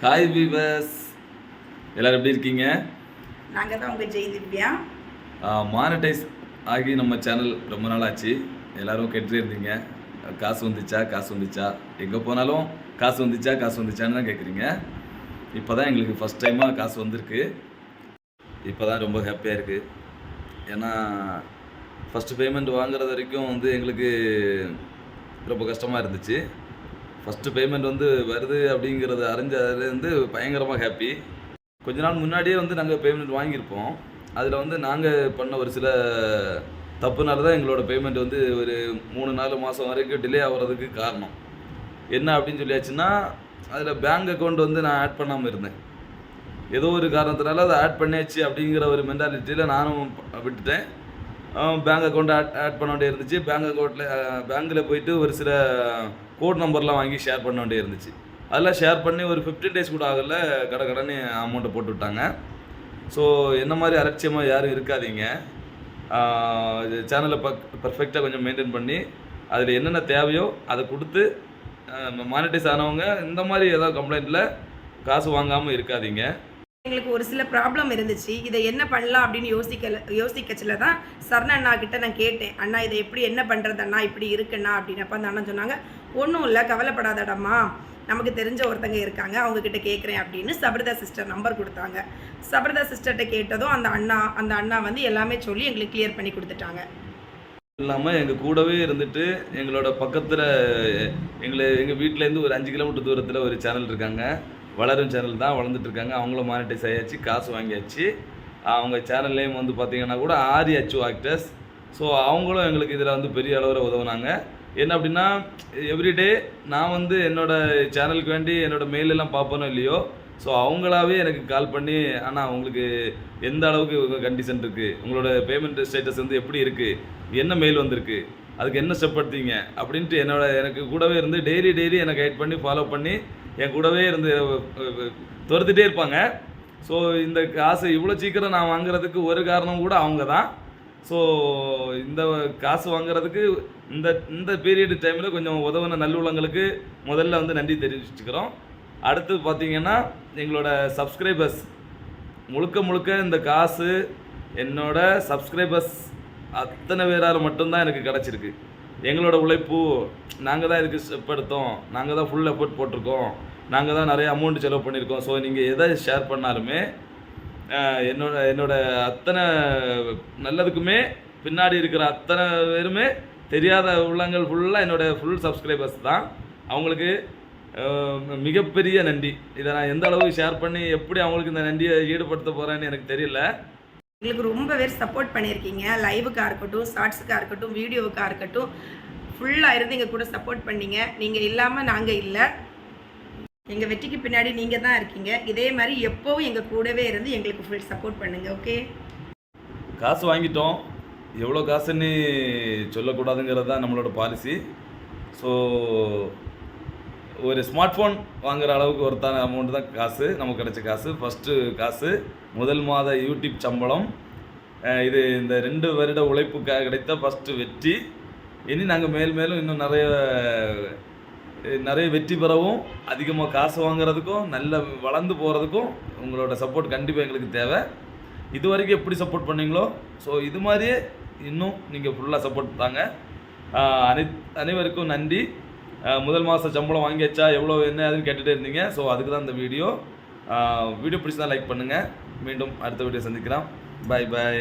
Hi viewers எல்லாரும் எப்படி இருக்கீங்க? நாங்கள் தான் உங்கள் ஜெய் திவ்யா. மானிட்டைஸ் ஆகி நம்ம சேனல் ரொம்ப நாள் ஆச்சு எல்லாரும் கேட்டுட்டே இருந்தீங்க. காசு வந்துச்சா? காசு வந்துச்சா? எங்கே போனாலும் காசு வந்துச்சா? காசு வந்துச்சான்னு தான் கேட்குறீங்க இப்போ தான் எங்களுக்கு ஃபஸ்ட் டைமாக காசு வந்திருக்கு. இப்போ தான் ரொம்ப ஹாப்பியாக இருக்குது ஏன்னா ஃபஸ்ட்டு பேமெண்ட் வாங்குறது வரைக்கும் வந்து எங்களுக்கு ரொம்ப கஷ்டமாக இருந்துச்சு. ஃபஸ்ட்டு பேமெண்ட் வந்து வருது அப்படிங்கிறத அறிஞ்சதுலேருந்து பயங்கரமாக ஹாப்பி கொஞ்ச நாள் முன்னாடியே வந்து நாங்கள் பேமெண்ட் வாங்கியிருப்போம். அதில் வந்து நாங்கள் பண்ண ஒரு சில தப்புனால தான் எங்களோட பேமெண்ட் வந்து ஒரு மூணு நாலு மாதம் வரைக்கும் டிலே ஆகிறதுக்கு காரணம். என்ன அப்படின்னு சொல்லியாச்சுன்னா அதில் பேங்க் அக்கௌண்ட் வந்து நான் ஆட் பண்ணாமல் இருந்தேன். ஏதோ ஒரு காரணத்தினால அதை ஆட் பண்ணியாச்சு அப்படிங்கிற ஒரு மென்டாலிட்டியில் நானும் விட்டுட்டேன். பேங்க் அக்கௌண்ட் ஆட் ஆட் பண்ண வேண்டிய இருந்துச்சு. பேங்க் அக்கௌண்ட்டில் பேங்க்கில் போயிட்டு ஒரு சில கோட் நம்பர்லாம் வாங்கி ஷேர் பண்ண வேண்டிய இருந்துச்சு. அதெல்லாம் ஷேர் பண்ணி ஒரு ஃபிஃப்டீன் டேஸ் கூட ஆகல கடை கடனு அமௌண்ட்டை போட்டு விட்டாங்க. ஸோ என்ன மாதிரி அலட்சியமாக யாரும் இருக்காதீங்க. சேனலை பக் பர்ஃபெக்டாக கொஞ்சம் மெயின்டைன் பண்ணி அதில் என்னென்ன தேவையோ அதை கொடுத்து மானிட்டைஸ் ஆனவங்க இந்த மாதிரி ஏதாவது கம்ப்ளைண்ட்டில் காசு வாங்காமல் இருக்காதீங்க. எங்களுக்கு ஒரு சில ப்ராப்ளம் இருந்துச்சு. இதை என்ன பண்ணலாம் அப்படின்னு யோசிக்கல யோசிக்கச்சில தான் சரண அண்ணா கிட்ட நான் கேட்டேன். அண்ணா இதை எப்படி என்ன பண்ணுறது அண்ணா? இப்படி இருக்குண்ணா? அப்படின்னு. அப்போ அந்த அண்ணா சொன்னாங்க ஒன்றும் இல்லை கவலைப்படாதடம்மா. நமக்கு தெரிஞ்ச ஒருத்தங்க இருக்காங்க. அவங்க கிட்ட கேட்குறேன் அப்படின்னு சபரிதா சிஸ்டர் நம்பர் கொடுத்தாங்க. சபரிதா சிஸ்டர்கிட்ட கேட்டதும் அந்த அண்ணா அந்த அண்ணா வந்து எல்லாமே சொல்லி எங்களுக்கு கிளியர் பண்ணி கொடுத்துட்டாங்க. இல்லாமல் எங்கள் கூடவே இருந்துட்டு எங்களோட பக்கத்தில் எங்களை எங்கள் வீட்டிலேருந்து ஒரு அஞ்சு கிலோமீட்டர் தூரத்தில் ஒரு சேனல் இருக்காங்க. வளரும் சேனல் தான் வளர்ந்துட்டு இருக்காங்க. அவங்களும் மானிட்டைஸ் ஆயாச்சு காசு வாங்கியாச்சு. அவங்க சேனல் நேம் வந்து பார்த்தீங்கன்னா கூட ஆரி அச்சு ஆக்டர்ஸ் ஸோ அவங்களும் எங்களுக்கு இதில் வந்து பெரிய அளவில் உதவுனாங்க. என்ன அப்படின்னா எவ்ரிடே நான் வந்து என்னோட சேனலுக்கு வேண்டி என்னோடய மெயிலெல்லாம் எல்லாம் பார்ப்பனோ இல்லையோ ஸோ அவங்களாவே எனக்கு கால் பண்ணி ஆனால் உங்களுக்கு எந்த அளவுக்கு கண்டிஷன் இருக்குது உங்களோட பேமெண்ட் ஸ்டேட்டஸ் வந்து எப்படி இருக்குது என்ன மெயில் வந்திருக்கு? அதுக்கு என்ன ஸ்டெப் எடுத்தீங்க? அப்படின்ட்டு என்னோட எனக்கு கூடவே இருந்து டெய்லி டெய்லி எனக்கு கைட் பண்ணி ஃபாலோ பண்ணி என் கூடவே இருந்து துரத்துட்டே இருப்பாங்க. ஸோ இந்த காசு இவ்வளோ சீக்கிரம் நான் வாங்குறதுக்கு ஒரு காரணம் கூட அவங்க தான் ஸோ இந்த காசு வாங்குறதுக்கு இந்த இந்த பீரியட் டைமில் கொஞ்சம் உதவின நல்லுள்ளங்களுக்கு முதல்ல வந்து நன்றி தெரிவிச்சுக்கிறோம். அடுத்து பார்த்தீங்கன்னா எங்களோட சப்ஸ்கிரைபர்ஸ் முழுக்க முழுக்க இந்த காசு என்னோட சப்ஸ்கிரைபர்ஸ் அத்தனை பேரால் மட்டும்தான் எனக்கு கிடச்சிருக்கு. எங்களோட உழைப்பு நாங்கள் தான் இதுக்கு ஸ்டெப் எடுத்தோம். நாங்கள் தான் ஃபுல் எஃபர்ட் போட்டிருக்கோம். நாங்கள் தான் நிறைய அமௌண்ட் செலவு பண்ணியிருக்கோம். ஸோ நீங்கள் எதை ஷேர் பண்ணாலுமே என்னோட என்னோட அத்தனை நல்லதுக்குமே பின்னாடி இருக்கிற அத்தனை பேருமே தெரியாத உள்ளங்கள் ஃபுல்லாக என்னோட ஃபுல் சப்ஸ்கிரைபர்ஸ் தான். அவங்களுக்கு மிகப்பெரிய நன்றி. இதை நான் எந்த அளவுக்கு ஷேர் பண்ணி எப்படி அவங்களுக்கு இந்த நன்றியை ஈடுபடுத்த போகிறேன்னு எனக்கு தெரியல. எங்களுக்கு ரொம்ப பேர் சப்போர்ட் பண்ணியிருக்கீங்க. லைவுக்காக இருக்கட்டும் ஷார்ட்ஸுக்காக இருக்கட்டும் வீடியோவுக்காக இருக்கட்டும். ஃபுல்லாக இருந்து எங்கள் கூட சப்போர்ட் பண்ணீங்க. நீங்கள் இல்லாமல் நாங்கள் இல்லை. எங்கள் வெற்றிக்கு பின்னாடி நீங்கள் தான் இருக்கீங்க. இதே மாதிரி எப்போவும் எங்கள் கூடவே இருந்து எங்களுக்கு ஃபுல் சப்போர்ட் பண்ணுங்கள் ஓகே காசு வாங்கிட்டோம். எவ்வளோ காசுன்னு சொல்லக்கூடாதுங்கிறது தான் நம்மளோட பாலிசி ஸோ ஒரு ஸ்மார்ட் ஃபோன் வாங்குற அளவுக்கு ஒருத்தான அமௌண்ட் தான் காசு நமக்கு கிடைச்ச காசு. ஃபஸ்ட்டு காசு முதல் மாத யூடியூப் சம்பளம். இது இந்த ரெண்டு வருட உழைப்புக்காக கிடைத்த ஃபஸ்ட்டு வெற்றி. இனி நாங்கள் மேல் மேலும் இன்னும் நிறைய நிறைய வெற்றி பெறவும் அதிகமாக காசு வாங்குறதுக்கும் நல்ல வளர்ந்து போகிறதுக்கும் உங்களோட சப்போர்ட் கண்டிப்பாக எங்களுக்கு தேவை. இது வரைக்கும் எப்படி சப்போர்ட் பண்ணீங்களோ ஸோ இது மாதிரியே இன்னும் நீங்கள் ஃபுல்லாக சப்போர்ட் தாங்க. அனை அனைவருக்கும் நன்றி. முதல் மாத சம்பளம் வாங்கியாச்சா எவ்வளோ என்ன அதுன்னு கேட்டுகிட்டே இருந்தீங்க. ஸோ அதுக்கு தான் இந்த வீடியோ வீடியோ பிடிச்சதான் லைக் பண்ணுங்கள் மீண்டும் அடுத்த வீடியோ சந்திக்கிறோம் பை பாய்